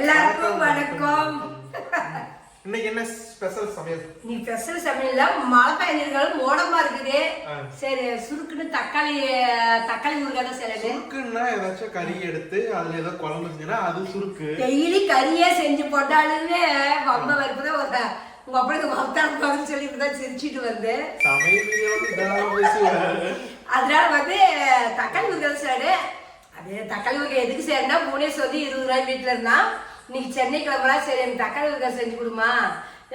எல்லாருக்கும் வணக்கம். இன்னைக்கு என்ன ஸ்பெஷல் சமையல்? நீ ஸ்பெஷல் சமையல்ல மழை பெய்ஞ்சிருக்காலும் மோடமா இருக்குது. சரி சுருக்குன்னு தக்காளி தக்காளி ஊறுகாய் தான் செய்யறது. சுருக்குன்னா ஏதாச்சும் கறி எடுத்து அதுல ஏதோ குழம்பு செஞ்சீங்கன்னா அது சுருக்கு. டெய்லி கறியே செஞ்சு போட்டாலுமே வம்ப வருப்புதான் ஒரு உங்க அப்படி வந்தாலும் சொல்லி தான் சிரிச்சிட்டு பேசுவேன். அதனால வந்து தக்காளி ஊறுகாய் செய்யறது. அது தக்காளி ஊறுகாய் எதுக்கு செய்யறா மூணேஸ் வந்து இருபது ரூபாய் வீட்டுல இருந்தா? இன்னைக்கு சென்னை கிளம்புறா சரி எனக்கு தக்காளி ஊறுகாய் செஞ்சு கொடுமா.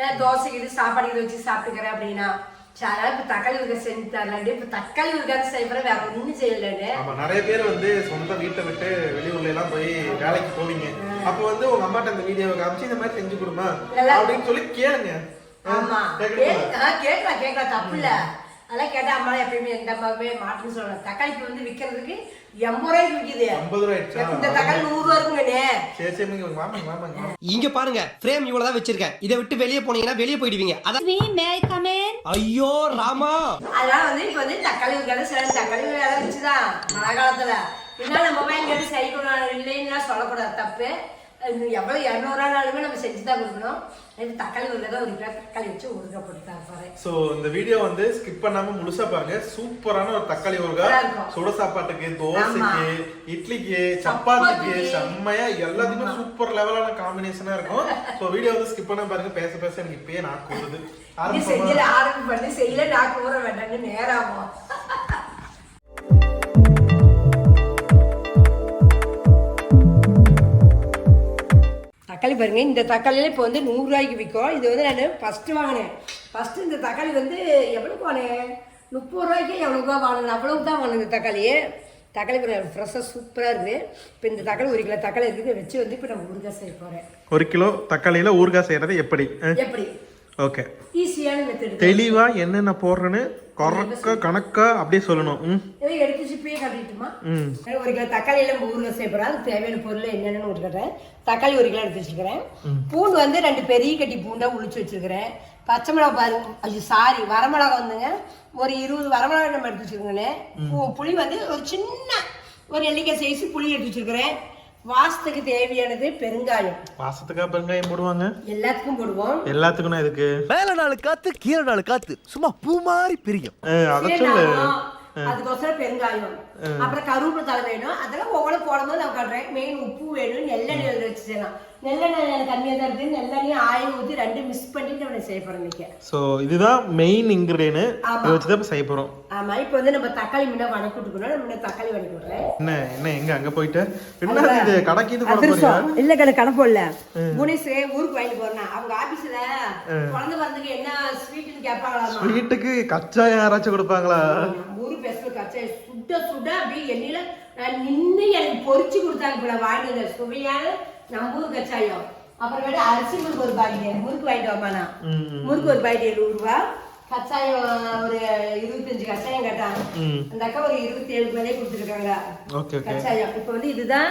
ஏன் தோசை இது சாப்பாடு இது வச்சு சாப்பிட்டுக்கிறேன் அப்படின்னா? சரி அதனால இப்ப தக்காளி ஊறுகாய் செஞ்சு தரலான்ட்டு இப்ப தக்காளி ஊறுகாய் செய்யறேன் வேற ஒண்ணும் செய்யலன்னு ஆமா நிறைய பேர் வந்து சொந்த வீட்டை விட்டு வெளியூர்ல எல்லாம் போய் வேலைக்கு போவீங்க. அப்ப வந்து உங்க அம்மாட்ட அந்த வீடியோவை காமிச்சு இந்த மாதிரி செஞ்சு கொடுமா? அப்படின்னு சொல்லி கேளுங்க. ஆமா? கேட்கலாம் கேட்கலாம். தப்பு இல்ல. அதெல்லாம் கேட்டா அம்மா எப்பயுமே எந்த அம்மாவுமே மாட்டுன்னு சொல்லலாம் தக்காளிக்கு வந்து விக்கிறதுக்கு எண்பது ரூபாய்க்கு விக்குது. ஐம்பது ரூபாய் இந்த தக்காளி நூறு ரூபா இருக்குங்கண்ணே சரி சரி இங்க பாருங்க ஃப்ரேம் இவ்வளவுதான் வச்சிருக்கேன். இதை விட்டு வெளியே போனீங்கன்னா வெளியே போயிடுவீங்க. அதான்? ஐயோ ராமா. அதனால வந்து இப்ப வந்து தக்காளி ஊறுகாய் சில தக்காளி ஊறுகாய் வச்சுதான் மழை காலத்துல. இதனால நம்ம வாங்கி சரி பண்ண இல்லைன்னா சொல்லக்கூடாது. தப்பு. இது எவ்வளவு இரநூறுவானாலுமே நம்ம செஞ்சு தான் கொடுக்கணும். இது தக்காளி ஊறுகாய் தான் ஒரு கிலோ தக்காளி வச்சு இந்த வீடியோ வந்து ஸ்கிப் பண்ணாம முழுசா பாருங்க. சூப்பரான ஒரு தக்காளி இருக்கும். சுட சாப்பாட்டுக்கு தோசைக்கு இட்லிக்கு சப்பாத்திக்கு. செம்மையா எல்லாத்துக்குமே சூப்பர் லெவலான காம்பினேஷனா இருக்கும். வீடியோ வந்து ஸ்கிப் பண்ண பாருங்க. பேச பேச எனக்கு இப்பயே கூடுது இது செய்யல ஆரம்பி பண்ணி. செய்யல நாக்கு ஊற வேண்டாம்னு தக்காளி பாருங்க. இந்த தக்காளியில இப்போ வந்து நூறுரூவாய்க்கு விற்கும் இது வந்து நான் ஃபஸ்ட்டு வாங்கினேன். ஃபஸ்ட்டு இந்த தக்காளி வந்து எவ்வளோக்கு வாங்கினேன் முப்பது ரூபாய்க்கு எவ்வளோக்கா வாங்கினேன். அவ்வளவுக்கு தான் வாங்கினேன் இந்த தக்காளி. தக்காளி பாருங்க ஃப்ரெஷ்ஷாக சூப்பராக இருக்குது. இப்போ இந்த தக்காளி ஒரு கிலோ தக்காளி இருக்குது. வச்சு வந்து இப்போ நான் ஊறுகாய் செய்ய போகிறேன் ஒரு கிலோ தக்காளியில ஊறுகாய் செய்யறது எப்படி? எப்படி? ஓகே ஈஸியான மெத்தடு தெளிவா என்னென்ன போடுறேன்னு கறக்க கணக்கா அப்படியே சொல்லணும். ம். இதை எடுத்து சிப்பியே காட்டிட்டுமா? ம். ஒரு கிலோ தக்காளி எல்லாம் ஊறுகாய் செய்யப்படுறா அதுக்கு தேவையான பொருள் என்னென்னு விட்டுக்கிறேன் தக்காளி ஒரு கிலோ எடுத்து வச்சுக்கிறேன் பூண்டு வந்து ரெண்டு பெரிய கட்டி பூண்டா உளிச்சு வச்சிருக்கிறேன். பச்சை மிளகா பாருங்க ஐயோ சாரி வரமிளகா வந்துங்க. ஒரு இருபது வரமிளகா நம்ம எடுத்து வச்சுருக்கோங்க பூ- புளி வந்து ஒரு சின்ன ஒரு எண்ணிக்கை சைஸ் புளி எடுத்து வச்சிருக்கிறேன். வாசத்துக்கு தேவையானது பெருங்காயம். வாசத்துக்கா பெருங்காயம் போடுவாங்க? எல்லாத்துக்கும் போடுவோம். எல்லாத்துக்கும் எதுக்கு? மேல நாலு காத்து கீழே நாலு காத்து. சும்மா பூ மாதிரி பிரியும். அத சொல்லு. அதுக்கோசரம் பெருங்காயம். அப்புறம் கருவேப்பிலை தலை வேணும். அதெல்லாம் ஒவ்வொரு போடும்போது நான் காட்டுறேன் மெயின் உப்பு வேணும் நெல்லெண்ணெய் அதில் வச்சு செய்யலாம் நெல்லெண்ணெய் எனக்கு கம்மியாக தான் இருக்குது நெல்லெண்ணெய் ஆயில் ஊற்றி ரெண்டும் மிக்ஸ் பண்ணிட்டு நம்ம செய்ய போகிறோம் இன்னைக்கு. ஸோ இதுதான் மெயின் இன்கிரீடியன்ட் ஆமா. இதை வச்சு தான் செய்ய போறோம். ஆமாம் இப்போ வந்து நம்ம தக்காளி முன்ன வதக்கி விட்டுக்கணும் முன்ன தக்காளி வதக்கி விட்றேன் என்ன என்ன எங்க அங்க போயிட்டு? என்ன இது கடைக்கு இது போட போறியா? அதிர்ஷ்டம் இல்ல கடை கடை போடல. புனேஷ் ஊருக்கு வாங்கிட்டு போறேன் அவங்க ஆபீஸ்ல குழந்தை பிறந்ததுக்கு என்ன ஸ்வீட்னு கேட்பாங்களாமா? வீட்டுக்கு கச்சா யாராச்சும் கொடுப்பாங்களா? ஊரு பெஸ்ட் கச்சா சுட சுட அப்படியே எண்ணெயில நான் நின்று எனக்கு பொரிச்சு கொடுத்தாங்க வாங்கிட்டு வந்தேன் சுவையான நம்ம ஊர் கச்சாயம் அப்புறமேட்டு அரிசி முறுக்கு ஒரு பாக்கெட் முறுக்கு வாங்கிட்டு வாமா ம், முறுக்கு ஒரு பாக்கெட் எழுபது ரூபா கச்சாயம் ஒரு இருபத்தஞ்சு கச்சாயம் கேட்டான். அந்த அக்கா ஒரு இருபத்தி ஏழு ரூபாயே கொடுத்துருக்காங்க கச்சாயம். இப்போ வந்து இதுதான்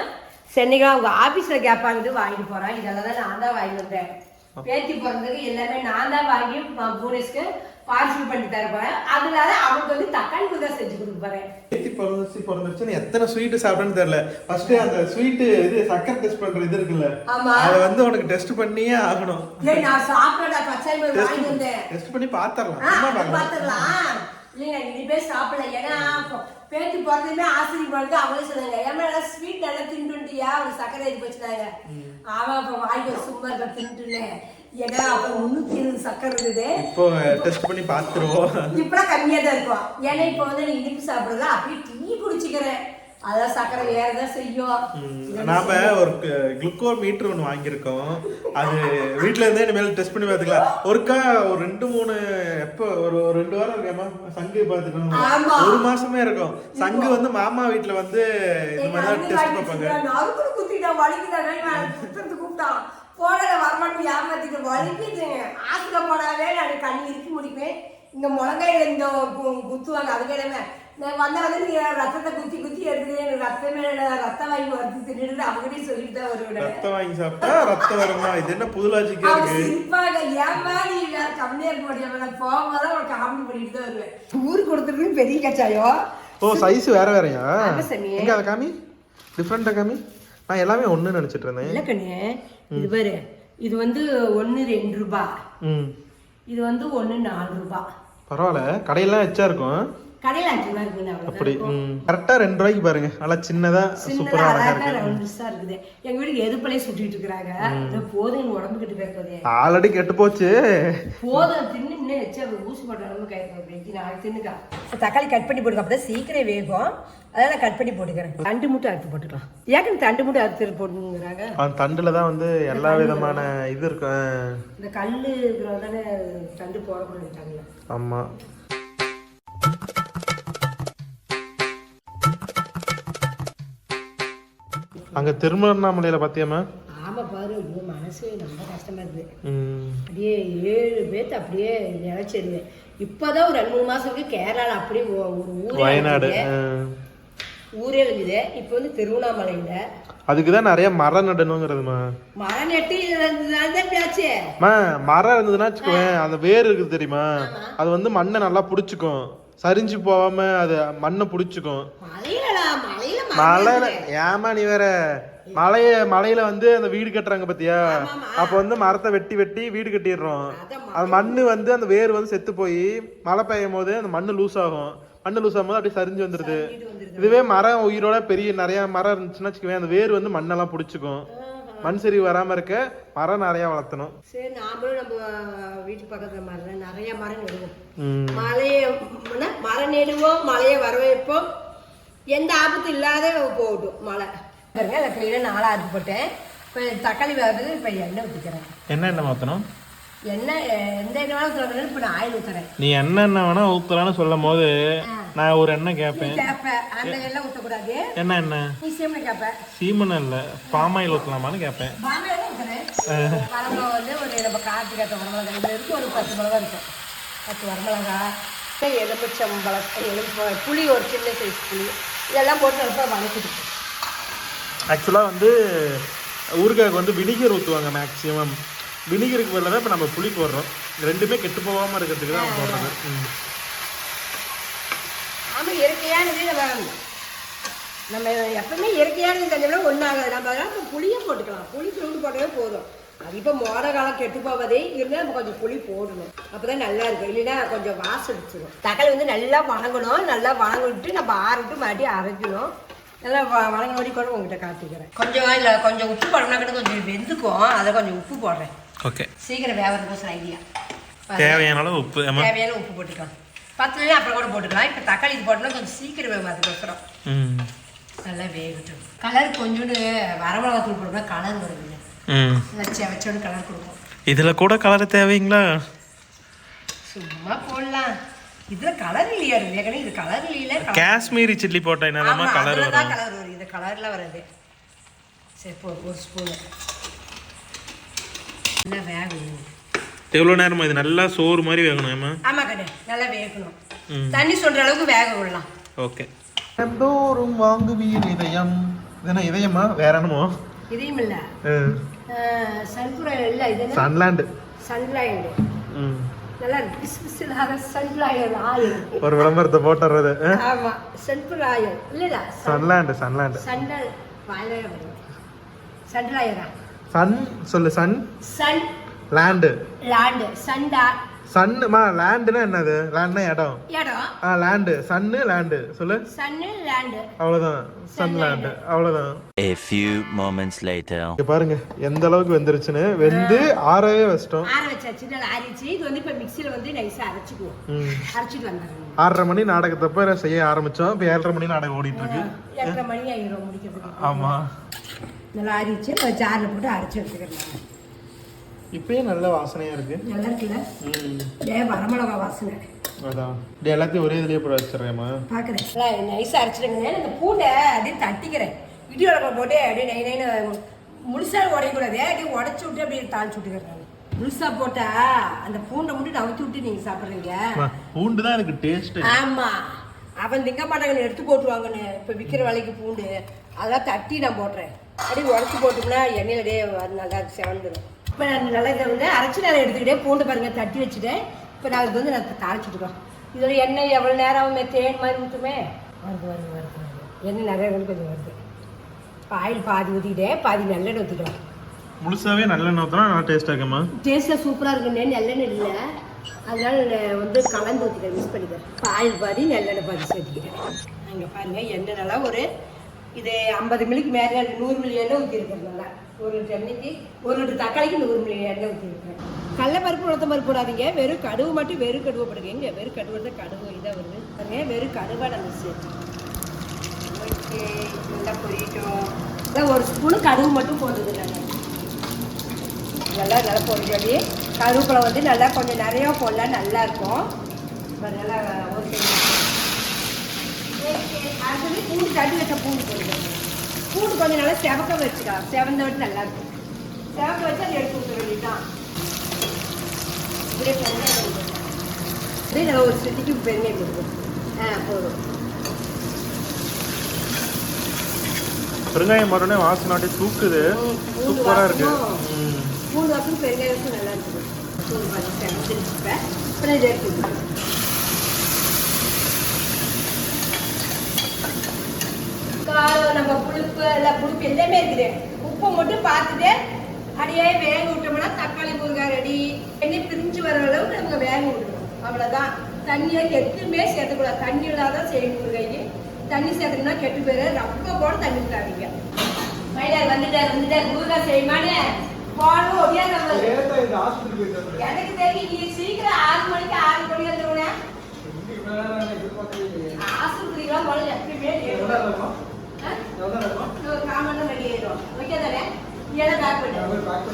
சென்னைக்கு அவங்க ஆபீஸ்ல கேட்பாங்கட்டு வாங்கிட்டு போறேன். இதெல்லாம் தான் நான் தான் வாங்கிட்டு வந்தேன். பேத்தி பிறந்ததுக்கு எல்லாமே நான் தான் வாங்கி புவனேஷ்க்கு பார்சல் பண்ணி தரப்போறேன் அதனால அவனுக்கு வந்து தக்காளி குதா செஞ்சு கொடுக்க போறேன். பேத்தி பிறந்துச்சு பிறந்துச்சுன்னு எத்தனை ஸ்வீட் சாப்பிட்டேன்னு தெரியல. ஃபர்ஸ்ட் அந்த ஸ்வீட் இது சக்கரை டெஸ்ட் பண்ற இது இருக்குல்ல ஆமா. அதை வந்து உனக்கு டெஸ்ட் பண்ணியே ஆகணும். ஏய் நான் சாப்பிடா கச்சாயம் போய் டெஸ்ட் வாங்கிட்டு வந்தேன். டெஸ்ட் பண்ணி பார்க்கலாம். பார்த்துக்கலாம் இல்லைங்க இனிமே சாப்பிடல. ஏன்னா பேத்தி பிறந்ததுமே ஆசிரியர் பிறகு அவங்களே சொன்னாங்க ஏன்னா ஸ்வீட் நல்லா தின்னுட்டியா? ஒரு சர்க்கரை இது வச்சுட்டாங்க அவன் அப்போ வாங்கி சும்மா இருக்க தின்னுட்டுனேன். ஏன்னா அப்போ முந்நூற்றி இருபது சர்க்கரை இருந்தது. இப்போ டெஸ்ட் பண்ணி பாத்துருவோம் இப்பெல்லாம் கம்மியா தான் இருக்கும். ஏன்னா இப்போ வந்து நீ இனிப்பு சாப்பிடுறதா அப்படியே டீ குடிச்சுக்கிறேன். அதான் சக்கரை ஏறதான் செய்யும் நாம ஒரு குளுக்கோ மீட்டர் ஒன்று வாங்கியிருக்கோம் அது இருந்தே இனிமேல் டெஸ்ட் பண்ணி பார்த்துக்கலாம் ஒருக்கா ஒரு ரெண்டு மூணு எப்போ ஒரு ரெண்டு வாரம் சங்கு. பார்த்துக்கணும் ஒரு மாசமே இருக்கும் சங்கு வந்து மாமா வீட்ல வந்து இந்த மாதிரி டெஸ்ட் பார்ப்பாங்க. நறுக்குன்னு குத்திட்டா, வலிக்குதானே? கூப்பிட்டான். போடல, வரமாட்டேன், ஏமாத்திட்டு வலிக்குதுங்க. போனாலே நான் கண்ணு இறுக்கி முடிப்பேன். இங்க முழங்கையில இந்த குத்துவாங்க அதுக்கிடமே நான் வந்தா வந்து நீ ரத்தத்தை குத்தி குத்தி எடுத்து எனக்கு ரத்தமே ரத்தம் வாங்கி வறுத்து தின்னுட்டு அவங்ககிட்டயும் சொல்லிட்டு தான் வருவேன் ரத்தம் வாங்கி சாப்பிட்டா ரத்தம் வருமா? இது என்ன புது லாஜிக்கா அவங்க இருக்கு சிரிப்பாங்க ஏமா நீ வேற கம்மியா இருக்க முடியாது நான் போகும்போது அவன் காமெடி பண்ணிட்டு தான் வருவேன். ஊருக்கு கொடுத்துருக்கு பெரிய கச்சாயம் ஓ சைஸ் வேற வேறயா. எங்க அதை காமி? டிஃப்ரெண்டா காமி? நான் எல்லாமே ஒண்ணு நினைச்சிட்டு இருந்தேன். இல்ல கண்ணு. இது பாரு. இது வந்து ஒண்ணு ரெண்டு ரூபா. ம். இது வந்து ஒண்ணு நாலு ரூபா. பரவாயில்ல. கடையெல்லாம் எச்சா இருக்கும். கடையில அஞ்சு ரூபா இருக்குன்னு அப்படி ம் கரெக்டா ரெண்டு ரூபாய்க்கு பாருங்க. நல்லா சின்னதா சின்னதா சூப்பரா அழகா அழகா இருக்கு. ரவுண்டஸா இருக்குது. எங்க வீட்டுக்கு எதுப்பலையே சுட்டிட்டு இருக்கிறாங்க? போதும் எங்க உடம்பு கிட்ட போயிருக்கோதே ஆல்ரெடி கெட்டு போச்சு. போதும் தின்னு இன்னும் வச்சு அவங்க ஊசி போட்ட உடம்பு கை வெட்டி நாளைக்கு தின்னுக்கா. தக்காளி கட் பண்ணி போட்டுக்க அப்பதான் சீக்கிரம் வேகும். அதனால நான் கட் பண்ணி போட்டுக்கிறேன். தண்டு மட்டும் அறுத்து போட்டுக்கலாம். ஏன் தண்டு மட்டும் அறுத்து போட்டுங்கிறாங்க அந்த தண்டுல தான் வந்து எல்லா விதமான இது இருக்கும். இந்த கல்லு இருக்கிறது தானே தண்டு போடக்கூடாது ஆமா. அங்க திருமணாமலையில பாத்தியாமா ஆமா பாரு ஐயோ மனசு ரொம்ப கஷ்டமா இருக்குது அப்படியே ஏழு பேர்த்து அப்படியே நினைச்சிருவேன். இப்போதான் ஒரு ரெண்டு மூணு மாசம் இருக்கு கேரளால அப்படியே ஒரு ஊரே வயநாடு. ஊரே இருக்குது இப்போ வந்து திருவண்ணாமலையில. அதுக்கு தான் நிறைய மரம் நடணுங்கிறதுமா மழை நெட்டு மரம் இருந்ததுன்னா வச்சுக்கோவேன் அந்த வேர் இருக்குது தெரியுமா? அது வந்து மண்ணை நல்லா புடிச்சுக்கும். சரிஞ்சு போகாம அது மண்ணை புடிச்சுக்கும். மலையில மரம் மலையில. ஏமா நீ வேற மலைய மலையில வந்து அந்த வீடு கட்டுறாங்க பாத்தியா? அப்ப வந்து மரத்தை வெட்டி வெட்டி வீடு கட்டிடுறோம். அது மண்ணு வந்து அந்த வேர் வந்து செத்து போய் மழை பெய்யும் போது அந்த மண்ணு லூஸ் ஆகும். மண்ணு லூஸ் ஆகும்போது அப்படியே சரிஞ்சு வந்துருது. இது வந்துருது. இதுவே மரம் உயிரோட பெரிய நிறைய மரம் இருந்துச்சுன்னா வச்சுக்கோவேன் அந்த வேர் வந்து மண்ணெல்லாம் பிடிச்சிக்கும். மண் சரிவு வராம இருக்க மரம் நிறைய வளர்த்தணும். சரி நாமளும் நம்ம வீட்டு பக்கத்துல மரம் நிறைய மரம் நடுவோம். மழையை மரம் நடுவோம் மழையை வர வைப்போம் எந்த ஆபத்து இல்லாத போகட்டும் மழை. பாருங்க அந்த கிளீனாக நாளாக அறுத்து போட்டேன். இப்போ தக்காளி வருது இப்போ எண்ணெய் ஊற்றிக்கிறேன் என்ன என்ன மாத்தணும் எண்ணெய் எந்த எண்ணெய் வேணாலும் ஊற்றுறேன் இப்போ நான் ஆயில் ஊற்றுறேன் நீ என்ன என்ன வேணா ஊத்தலாம்னு சொல்லும் போது நான் ஒரு எண்ணெய் கேட்பேன் கேப்ப அந்த எண்ணெய் ஊற்றக்கூடாது என்ன என்ன நீ சேமில் கேப்ப. சீமன் இல்ல பாம் ஆயில் ஊத்தலாமான்னு கேட்பேன் பாம்பே எண்ணெய் ஊற்றுறேன் வரமிளகா வந்து ஒரு நம்ம காட்டுக்கு ஏற்ற வரமிளகா. இது இருக்கும் ஒரு பத்து மிளகா இருக்கும். பத்து வரமிளகா. எலுமிச்சம் பழம் எலும்பு புளி ஒரு சின்ன சைஸ் புளி. இதெல்லாம் போட்டு நல்லா வதக்கிட்டு ஆக்சுவலாக வந்து ஊறுகாய்க்கு வந்து வினிகர் ஊற்றுவாங்க மேக்ஸிமம் வினிகருக்கு பதிலாக இப்போ நம்ம புளி போடுறோம். ரெண்டுமே கெட்டு போகாமல் இருக்கிறதுக்கு தான் போடுறது. ஆமாம் இயற்கையானது நம்ம நம்ம எப்பவுமே இயற்கையானது செஞ்சோம்னா ஒன்றாகாது நம்ம அதெல்லாம் இப்போ புளியை போட்டுக்கலாம். புளி துண்டு போட்டவே போதும். அது இப்போ மோட காலம் கெட்டு போவதே இருந்தால் நம்ம கொஞ்சம் புளி போடணும். அப்போ தான் நல்லா இருக்கும். இல்லைன்னா கொஞ்சம் வாசம் அடிச்சிடும் தக்காளி வந்து நல்லா வணங்கணும். நல்லா வணங்க விட்டு நம்ம ஆற விட்டு மறுபடியும் அரைக்கணும். நல்லா வ- வணங்க வடி கூட உங்ககிட்ட காட்டிக்கிறேன். கொஞ்சம் இல்லை கொஞ்சம் உப்பு போடணும்னா கூட கொஞ்சம் வெந்துக்கும். அதை கொஞ்சம் உப்பு போடுறேன். ஓகே. சீக்கிரம் வேகிறதுக்கோசரம் ஐடியா தேவையான அளவு உப்பு தேவையான உப்பு போட்டுக்கலாம். பத்து நிமிஷம் அப்புறம் கூட போட்டுக்கலாம். இப்போ தக்காளி இது போட்டோம்னா கொஞ்சம் சீக்கிரம் வேகும் அதுக்கோசரம் ம். நல்லா வேகட்டும். கலர் கொஞ்சோண்டு வரமிளகாத்தூள் போட்டோம்னா கலர் வருதுங்க. ம். வச்சு வச்சோன்னு கலர் இதில் கூட கலர் தேவைங்களா? சும்மா போடலாம். இதுல கலர் இல்லையா இருக்கு இது கலர் இல்லையில காஷ்மீரி சில்லி போட்டால் என்னதாம்மா கலர் வரும். கலர் வரும். இது கலர்ல வராது சரி போ ஒரு ஸ்பூனு நல்லா வேகணும். எவ்வளோ நேரமா? இது நல்லா சோறு மாதிரி வேகணும் ஏமா ஆமா கண்ணு நல்லா வேகணும். தண்ணி சொல்ற அளவுக்கு வேக விடலாம். ஓகே. எந்தோறும் வாங்குவீர் இதயம். இதென்ன இதயமா? வேற என்னமோ? இதையும் இல்ல. சன்ஃப்ளவர் இல்ல இது சன்லாண்டு ம். நல்லா பிசு பிசுலாக சன்ஃப்ளவர் ஆயில் ஒரு விளம்பரத்தை போட்டுறது ஆமா சன்ஃப்ளவர் ஆயில் இல்ல சன்லாண்டு சன்லாண்டு சண்டல் வாயிலே சன்ஃப்ளவரா சன் சொல்லு சன் சன் லேண்டு லேண்டு சண்டா சன்னுமா லேண்டுனா என்னது? லேண்ட்னா இடம். இடம். ஆ லேண்டு சன்னு லேண்டு சொல்லு. சன்னு லேண்டு அவ்வளோதான் சன் லேண்டு அவ்வளோதான் A few moments later. இங்க பாருங்க எந்த அளவுக்கு வெந்துருச்சுன்னு. வெந்து ஆறவே வச்சிட்டோம். ஆற வச்சாச்சு. நல்லா ஆறிச்சு இது வந்து இப்போ மிக்சியில் வந்து நைஸாக அரைச்சிக்குவோம். ம். அரைச்சிட்டு வந்துடுறோம் ஆறரை மணி நாடகத்தப்ப செய்ய ஆரம்பிச்சோம். இப்போ ஏழரை மணி நாடகம் ஓடிட்டு இருக்கு எட்டரை மணி ஆயிரும் முடிக்கிறதுக்கு. ஆமா. நல்லா ஆறிச்சு இப்போ ஜாரில் போட்டு அரைச்சி எடுத்துக்கிறேன் இப்பயே நல்ல வாசனையா இருக்கு. நல்லா இருக்குல்ல ஏ வரமிளகா வாசனை? அதான் இப்படி எல்லாத்தையும் ஒரே இதுலயே போட வச்சிடுறேம்மா. பார்க்குறேன் நைஸாக அரைச்சிடுங்க. இந்த பூண்டை அப்படியே தட்டிக்கிறேன். இடி வழக்கம் போட்டு அப்படியே நை நைன்னு முழுசாக உடையக்கூடாது. அப்படியே உடச்சி விட்டு அப்படியே தாளிச்சு விட்டுக்கிறேன் முழுசா போட்டா அந்த பூண்டை மட்டும் நவுத்தி விட்டு நீங்கள் சாப்பிட்றீங்க. பூண்டு தான் எனக்கு டேஸ்ட் ஆமா. அவன் திங்க மாட்டாங்கன்னு எடுத்து போட்டுருவாங்கன்னு. இப்போ விற்கிற விலைக்கு பூண்டு. அதெல்லாம் தட்டி நான் போடுறேன் அப்படியே உடச்சி போட்டோம்னா எண்ணெயில் நல்லா செவந்துடும் இப்போ நான் நல்லா இதை வந்து அரைச்சி நான் எடுத்துக்கிட்டே பூண்டு பாருங்க தட்டி வச்சுட்டேன். இப்போ நான் அதுக்கு வந்து நான் தாளிச்சுட்டுக்கோம் இதோட எண்ணெய் எவ்வளோ நேரம் ஆகுமே தேன் மாதிரி ஊற்றுமே வருது வருது வருது எண்ணெய் நிறைய கொஞ்சம் வருது. ஆயில் பாதி ஊற்றிக்கிட்டேன் பாதி நல்லெண்ணெய் ஊற்றிட்டோம் முழுசாவே நல்லெண்ணெய் ஊற்றினா நல்லா டேஸ்ட் இருக்குமா? டேஸ்ட்டில் சூப்பராக இருக்குண்ணே நல்லெண்ணெய் இல்லை. அதனால வந்து கலந்து ஊற்றிக்கிறேன் மிஸ் பண்ணிக்கிறேன். ஆயில் பாதி நல்லெண்ணெய் பாதி சேர்த்துக்கிறேன் அங்கே பாருங்கள் எண்ணெய் நல்லா ஒரு இது ஐம்பது மில்லிக்கு மேலே நூறு மில்லி எண்ணெய் ஊற்றிருக்கிறேன் நல்லா. ஒரு லிட்டர் எண்ணெய்க்கு ஒரு லிட்டர் தக்காளிக்கு நூறு மில்லி எண்ணெய் ஊற்றிருக்கிறேன் பருப்பு உளுத்தம் பருப்பு போடாதீங்க. வெறும் கடுகு மட்டும் வெறும் கடுவை போடுங்க இங்கே வெறும் கடுகு தான் கடுகு இதாக வருது. பாருங்க வெறும் கடுவாக நம்ம சேர்த்து. ஓகே நல்லா பொரியட்டும். ஒரு ஸ்பூனு கடுகு மட்டும் போடுது நாங்கள் நல்லா நல்லா பொரிஞ்சோடி கருவேப்பிலை வந்து நல்லா கொஞ்சம் நிறையா போடலாம். நல்லா இருக்கும். நல்லா ஓகே. அடுத்தது பூண்டு தட்டி வச்ச பூண்டு போடுங்க பூண்டு கொஞ்சம் நல்லா செவக்க வச்சுக்கலாம் செவந்த விட்டு நல்லா இருக்கும் செவக்க வச்சு அதை எடுத்து விட்டுற வேண்டியதுதான் இப்படியே பெருங்காயம் போடுங்க அப்படியே நல்லா ஒரு சிட்டிக்கு பெருங்காயம் கொடுக்கும் ஆ போதும் பெருங்காயம் மறுபடியும் வாசனை அப்படியே தூக்குது ம், பூண்டு சூப்பரா இருக்கு. மூணு வாசம் பெருங்காய வாசம் நல்லா இருக்குது பூண்டு வாசம் செவந்துருச்சுப்பேன் அப்புறம் இதை எடுத்து விட்டுருங்க. காரம் நம்ம புளிப்பு எல்லாம் புளிப்பு எல்லாமே இருக்குது. உப்பு மட்டும் பார்த்துட்டு அப்படியே வேக விட்டோம்னா தக்காளி முருங்காய் ரெடி. எண்ணெய் பிரிஞ்சு வர அளவுக்கு நமக்கு வேக விடணும். அவ்வளோதான் தண்ணியை எதுவுமே சேர்த்துக்கூடாது. தண்ணி இல்லாதான் செய்யணும் முருங்கைக்கு. தண்ணி சேர்த்துக்கணும்னா கெட்டு போயிரு ரொம்ப கூட தண்ணி விட்டாதீங்க மயிலார் வந்துட்டார் வந்துட்டார். முருங்காய் செய்யுமானே போனோம் ஒடியா நம்ம எனக்கு தெரியும். நீ சீக்கிரம் ஆறு மணிக்கு ஆறு மணி வந்துருவேன் ஆஸ்பத்திரிக்கெல்லாம் போல எப்பயுமே late ஆகும். ஆ?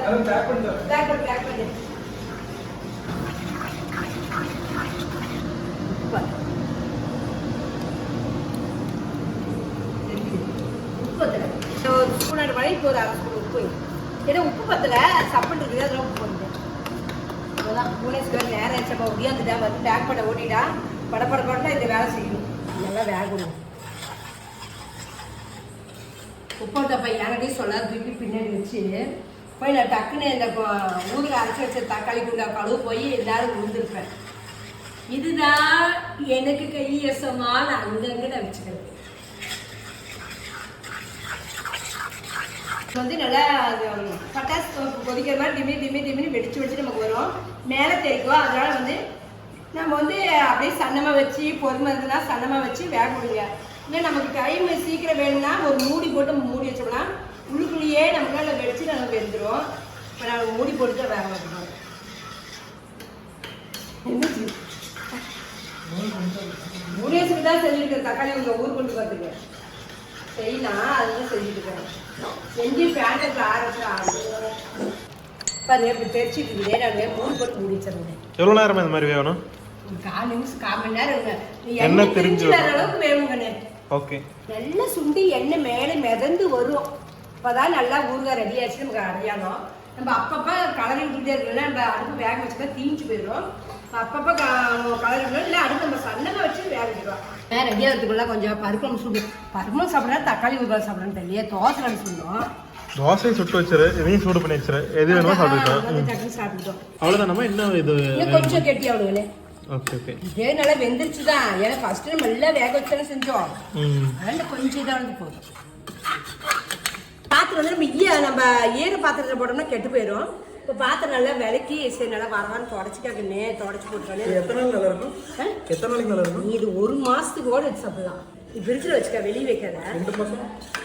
ஆயிடும் பேக் பண்ணு பேக் பேக் உப்பு. பத்துல பத்தல மழை இப்போ ஒரு அரை ஸ்பூன் உப்பு ஏன்னா உப்பு பத்தல சப்பன் இருக்குது அதெல்லாம் உப்பு போடுங்க அவ்வளோதான் புவனேஸ்வர் நேரம் ஆச்சப்பா ஒடியாந்துட்டா வந்து பேக் பண்ண ஓட்டிட்டா படப்பட படம் இந்த வேலை செய்யணும் நல்லா வேகணும். தப்பா என்கிட்டயும் சொல்லாத தூக்கி பின்னாடி வச்சு போய் நான் டக்குன்னு இந்த ஊரில் ஊருக்கு அரைச்சி வச்ச தக்காளி குண்டா கழுவு போய் எல்லாரும் விழுந்திருப்பேன். இதுதான் எனக்கு கையசமான நான் நான் வச்சுக்கிறது. வந்து நல்லா அது பட்டாசு கொதிக்கிற மாதிரி டிமி டிமி டிமின்னு வெடிச்சு வெடிச்சு நமக்கு வரும். மேலே தேய்க்கும் அதனால வந்து நம்ம வந்து அப்படியே சன்னமாக வச்சு பொறுமை இருந்ததுன்னா சன்னமாக வச்சு வேக விடுங்க இல்லை நமக்கு டைம் சீக்கிரம் வேணும்னா ஒரு மூடி போட்டு மூடி வச்சோம்னா உள்ளுக்குள்ளேயே நமக்கு வெடிச்சு நம்ம வெந்துடும் இப்போ நாங்கள் மூடி போட்டு தான் வேக வைக்கணும். என்னச்சு? முருகேசுக்கு தான் செஞ்சுருக்கேன் தக்காளி உங்கள் ஊர் கொண்டு பார்த்துங்க செய்யலாம் அதுதான் செஞ்சுருக்கேன் செஞ்சு பேண்டத்தில் ஆரம்பிச்சு ஆரம்பிச்சு பாரு இப்போ தெரிச்சுட்டு இருக்குதே நான் மூணு போட்டு மூடி வச்சிருந்தேன் எவ்வளவு நேரம் இந்த மாதிரி வேணும் கால் நிமிஷம் கால் மணி நேரம் எண்ணெய் பிரிஞ்சு வர. அளவுக்கு வேணுங்கண்ணே. ஓகே. நல்லா சுண்டி எண்ணெய் மேலே மிதந்து வரும். அப்பதான் நல்லா ஊறுகாய் ரெடி ஆச்சு நமக்கு அடையாளம். நம்ம அப்பப்போ கலரி விட்டுட்டே இருக்கல நம்ம அடுப்பு வேக வச்சுட்டா தீஞ்சு போயிடும். அப்பப்போ கலரி விடணும் இல்லை அடுப்பு நம்ம சன்னமாக வச்சு வேக விட்டுருவோம் வேற கொஞ்சம் பருப்பம் சுடு பருப்பம் சாப்பிட்றா தக்காளி ஊறுகாய் சாப்பிட்றேன்னு தெரியல தோசை ரெண்டு சுண்டோம் தோசையை சுட்டு வச்சிரு. இதையும் சூடு பண்ணி வச்சிரு. எது வேணுமோ சாப்பிட்டுக்கலாம். அவ்வளோதான் நம்ம இன்னும் இது கொஞ்சம் கெட்டி ஓகே இதே நல்லா வெந்துருச்சு தான் ஏன்னா ஃபர்ஸ்ட் நம்ம எல்லாம் வேக வச்சு செஞ்சோம். அதனால கொஞ்சம் இதாக வந்து போதும். பாத்திரம் வந்து நம்ம ஈய நம்ம ஈர பாத்திரத்தில் போட்டோம்னா கெட்டு போயிடும் இப்போ பாத்திரம் நல்லா விளக்கி சரி நல்லா வரவான்னு தொடச்சிக்காக்குன்னே தொடச்சி போட்டுருவானே. எத்தனை நாள் நல்லா இருக்கும்? ஆ? எத்தனை நாளைக்கு நல்லா இருக்கும்? நீ இது ஒரு மாசத்துக்கு கூட வச்சு சாப்பிடலாம் வச்சுக்க வெளியே வைக்காத ரெண்டு மாசம்? ஆ?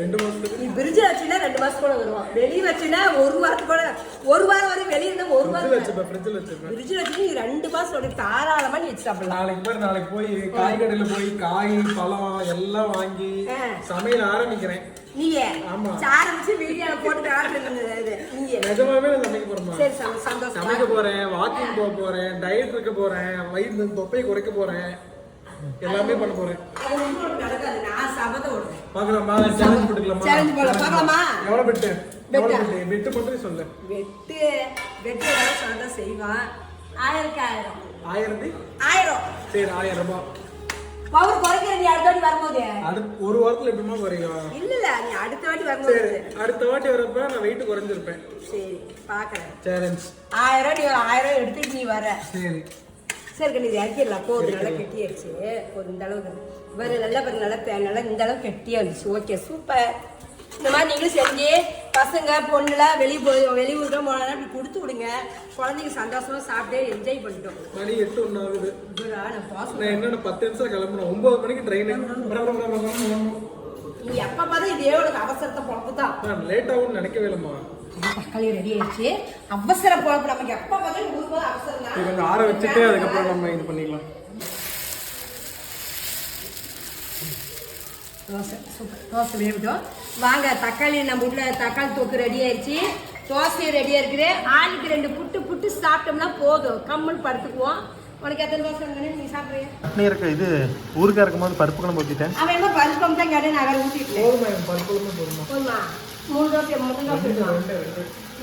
ரெண்டு மாசத்துக்கு நீ பிரிட்ஜில் வச்சுன்னா ரெண்டு மாசம் கூட வருவோம் வெளியே வச்சுன்னா ஒரு வாரத்துக்கு கூட ஒரு வாரம் வரை வெளியே இருந்தால் ஒரு ஃப்ரிட்ஜில் வாரம் வச்சுப்பேன் ஃப்ரிட்ஜில் வச்சுப்பேன். பிரிட்ஜில் வச்சு நீ ரெண்டு மாசம் உனக்கு தாராளமாக நீ வச்சு சாப்பிடலாம் நாளைக்கு பேர் நாளைக்கு போய் காய்கடையில் போய் காய் பழம் எல்லாம் வாங்கி. சமையல் ஆரம்பிக்கிறேன் நீயே. ஆரம்பிச்சு வீடியோல போட்டு ஆரம்பிச்சு நீயே. நிஜமாவே நான் சமைக்க போறேன் சரி சந்தோஷம். சந்தோஷம் சமைக்க போறேன் வாக்கிங் போக போறேன் டயட் இருக்க போறேன் வயிறு தொப்பையை குறைக்க போறேன். எல்லாமே பண்ண போறேன். பார்க்கலாமா? சேலஞ்ச் போட்டுக்கலாமா போடலாம். பார்க்கலாமா? எவ்வளோ பெட்டு பெட்டா? மட்டும் சொல்லு. ஏதாவது செய்வான். ஆயிரக்கு ஆயிரம். ஆயிரத்தி? ஆயிரம். சரி ஆயிரம் ரூபாய். பவர் குறைக்கிற நீ அடுத்த வாட்டி வரும்போது? அடுத்த ஒரு வாரத்துல எப்படிமா குறையும் இல்ல இல்ல நீ அடுத்த வாட்டி வரும்போது. அடுத்த வாட்டி வரப்ப நான் வெயிட் குறைஞ்சிருப்பேன். சரி பாக்குறேன் சேலஞ்ச் ஆயிரம் நீ ஆயிரம் எடுத்துட்டு நீ வர. சரி. சரி கண்ணு இது இறக்கிடலாம் போதும் நல்லா கெட்டியாச்சு. போதும் இந்த அளவுக்கு. வேறு நல்லா பாருங்க நல்லா நல்லா இந்த அளவுக்கு கெட்டியாக இருந்துச்சு. ஓகே சூப்பர் இந்த மாதிரி நீங்களும் செஞ்சு பசங்க பொண்ணுலாம் வெளியே போய் வெளியூருக்குலாம் போனா இப்படி கொடுத்து விடுங்க. குழந்தைங்க சந்தோஷமா சாப்பிட்டு என்ஜாய் பண்ணிட்டோம். மணி எட்டு ஒன்று ஆகுது. நான் என்னென்ன பத்து நிமிஷம் கிளம்பணும்? ஒன்பது மணிக்கு ட்ரெயின் நீ எப்போ பார்த்தா இதே உனக்கு அவசரத்தை பொழப்பு தான் நான் லேட் ஆகும்னு நினைக்கவே இல்லைம்மா. தக்காளி ரெடி ஆயிடுச்சு. அவசர பொழப்பு நமக்கு எப்போ பார்த்தாலும் போது அவசரம் தான். கொஞ்சம் ஆற வச்சுட்டு அதுக்கப்புறம் நம்ம இது பண்ணிக்கலாம். தோசை சூப்பர். தோசை வேகட்டும். வாங்க தக்காளி நம்ம வீட்டில் தக்காளி தொக்கு ரெடி ஆயிடுச்சு. தோசையும் ரெடியாக இருக்குது. ஆளுக்கு ரெண்டு புட்டு புட்டு சாப்பிட்டோம்னா போதும். கம்முன்னு படுத்துக்குவோம். உனக்கு எத்தனை தோசை நீ சாப்பிட்றியா? சட்னி இருக்கு இது ஊருக்கா இருக்கும்போது பருப்பு குழம்பு ஊற்றிட்டேன் அவன் என்ன பருப்பம் தான் கேட்டேன் நான் ஊற்றிட்டேன் பருப்புமே போதுமா? போதுமா? மூணு தோசை முட்டை தோசை?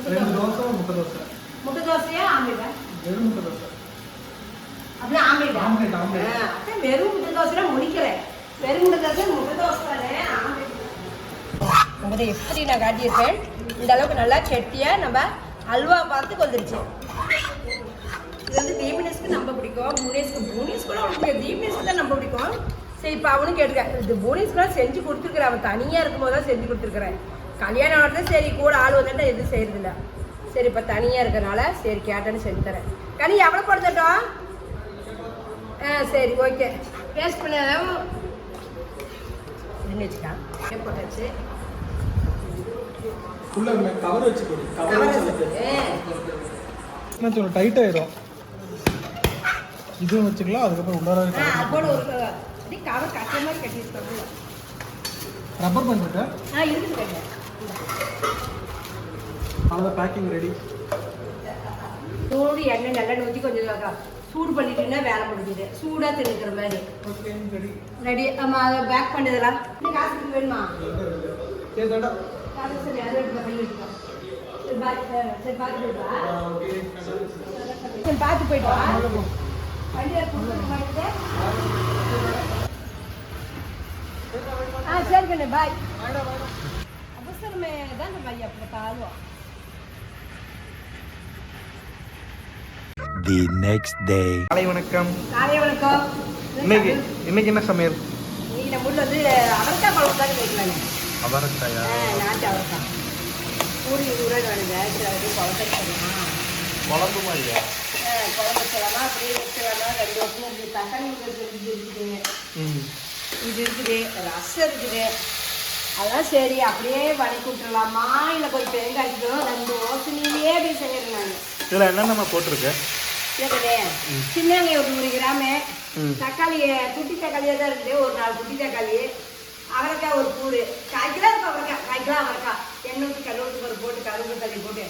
ரெண்டு தோசை முட்டை தோசை முட்டை தோசையா ஆம்லேட்டா வெறும் முட்டை தோசை அப்படியே ஆம்லேட், ஆம்லேட். ஆ, அதான் வெறும் முட்டை தோசை முடிக்கிறேன் வெறும் முட்டை தோசை முட்டை தோசை தானே ஆம்லேட் உங்களை எப்படி நான் காட்டியிருக்கேன் இந்த அளவுக்கு நல்லா கெட்டியாக நம்ம அல்வா பார்த்து வந்துருச்சு இது வந்து தீபனேஷ்க்கு நம்ம பிடிக்கும் புவனேஷ்க்கு புவனேஷ் கூட அவனுக்கு தீபனேஷ்க்கு தான் நம்ம பிடிக்கும் சரி இப்போ அவனும் கேட்டுக்க இது புவனேஷ்க்குலாம் செஞ்சு கொடுத்துருக்குறேன் அவன் தனியாக இருக்கும்போது தான் செஞ்சு கொடுத்துருக்குறேன் கல்யாணம் ஆனது சரி கூட ஆள் வந்துட்டு எதுவும் செய்யறதில்ல. சரி இப்போ தனியாக இருக்கறனால சரி கேட்டேன்னு செஞ்சு தரேன். கனி எவ்வளோ படுத்தட்டும் ஆ சரி ஓகே. பேஸ்ட் பண்ண. வச்சுக்கான் போட்டாச்சு. உள்ள கவர் வச்சு போடு கவர் கவரை வச்சு வச்சு. என்ன சொல்ல டைட் ஆயிடும் இதுவும் வச்சுக்கலாம் அதுக்கப்புறம் உள்ளார கவர் கட்டுற மாதிரி கட்டி வச்சுக்கோங்க. ரப்பர் இருக்கா? ஆ இருக்குது கட்டு. அவ்வளோதான் பேக்கிங் ரெடி சூடு எண்ணெய் நல்லா ஊற்றி கொஞ்சம் சூடு பண்ணிட்டீங்கன்னா வேலை முடிஞ்சுது. சூடாக தின்னுக்கிற மாதிரி. ரெடி ஆமாம் அதை பேக் பண்ணதெல்லாம் காசு வேணுமா? பார்த்து போயிட்டு வா. ஆ சரி கண்ணு பாய் அவசரமே தான் பாய் அப்படி தாழ்வோம் The next day. காலை வணக்கம். காலை வணக்கம். இன்னைக்கு இன்னைக்கு என்ன சமையல்? நீ நம்ம ஊர்ல வந்து அவரைக்காய் குழம்பு தான் வைக்கலாங்க. அவரக்காயா? நாட்டு அவரைக்காய். பூரி ஊரே வேணுங்க அது குழம்பு சொல்லலாம் குழம்பு மாதிரியா? குழம்பு வச்சலாமா அப்படியே வச்சலாமா ரெண்டு வருஷம் தக்காளி இருக்குது இருக்குது. இது இருக்குது ரசம் இருக்குது. அதான் சரி அப்படியே வதக்கி விட்டுறலாமா இல்லை கொஞ்சம் தேங்காய் அடிக்கணும்? ரெண்டு ஓசனிலேயே அப்படி செய்யறேன் நான் இதில் என்னென்ன போட்டிருக்கு? கேட்குதே சின்ன வெங்காயம் ஒரு நூறு கிராமு. தக்காளி குட்டி தக்காளியாக தான் இருக்குது ஒரு நாலு குட்டி தக்காளி அவரைக்காய் ஒரு கூறு கால் கிலோ இருக்கும் அவரைக்காய்? கால் கிலோ அவரைக்காய். எண்ணெய் ஊற்றி கருவேப்பிலை பருப்பு போட்டு கருவேப்பிலை தள்ளி போட்டு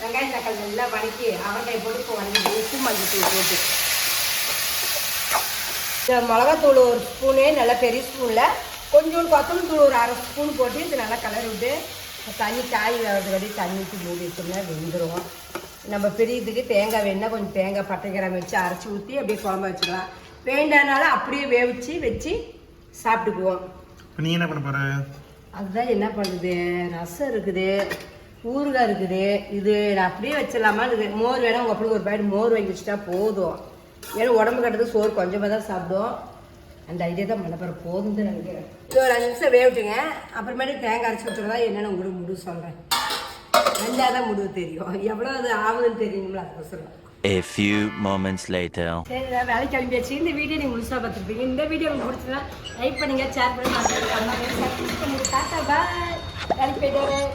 வெங்காயம் தக்காளி நல்லா வதக்கி அவரைக்காய் போட்டு இப்போ வதக்கி உப்பு மஞ்சள் போட்டு. இந்த மிளகாத்தூள் ஒரு ஸ்பூனு நல்லா பெரிய ஸ்பூனில் கொஞ்சோண்டு கொத்தமல்லி தூள் ஒரு அரை ஸ்பூன் போட்டு இது நல்லா கலர் விட்டு தண்ணி காய் வேகிறது வரை தண்ணி ஊற்றி மூடி வச்சோம்னா வெந்துடும் நம்ம பெரியதுக்கு தேங்காய் வேணுன்னா கொஞ்சம் தேங்காய் பட்டை கிராம் வச்சு அரைச்சி ஊற்றி அப்படியே குழம்பு வச்சுக்கலாம். வேண்டானாலும் அப்படியே வேவிச்சு வச்சு சாப்பிட்டுக்குவோம். நீ என்ன பண்ண போற? அதுதான் என்ன பண்ணுறது ரசம் இருக்குது ஊறுகாய் இருக்குது. இது நான் அப்படியே வச்சிடலாமா? இது மோர் வேணா உங்கள் அப்படி ஒரு பாக்கெட் மோர் வாங்கி வச்சுட்டா போதும். ஏன்னா உடம்பு கட்டுறது சோறு கொஞ்சமாக தான் சாப்பிடும். அந்த ஐடியா தான் பண்ண போகிற போதும் தான் நினைக்கிறேன். ஒரு அஞ்சு நிமிஷம் வேவிட்டுங்க அப்புறமேட்டு தேங்காய் அரைச்சி வச்சுருந்தா என்னென்னு உங்களுக்கு முடிவு சொல்கிறேன் வெந்தால் தான் முடிவு தெரியும். எவ்வளோ அது ஆகுதுன்னு தெரியுங்களா அதுக்கோசரம் A few moments later. சரி நான் வேலைக்கு கிளம்பியாச்சு. இந்த வீடியோ நீங்கள் முழுசாக பார்த்துருப்பீங்க. இந்த வீடியோ உங்களுக்கு பிடிச்சதா லைக் பண்ணுங்க ஷேர் பண்ணுங்க சப்ஸ்கிரைப் பண்ணுங்க டாட்டா பாய் வேலைக்கு போயிட்டு வரேன்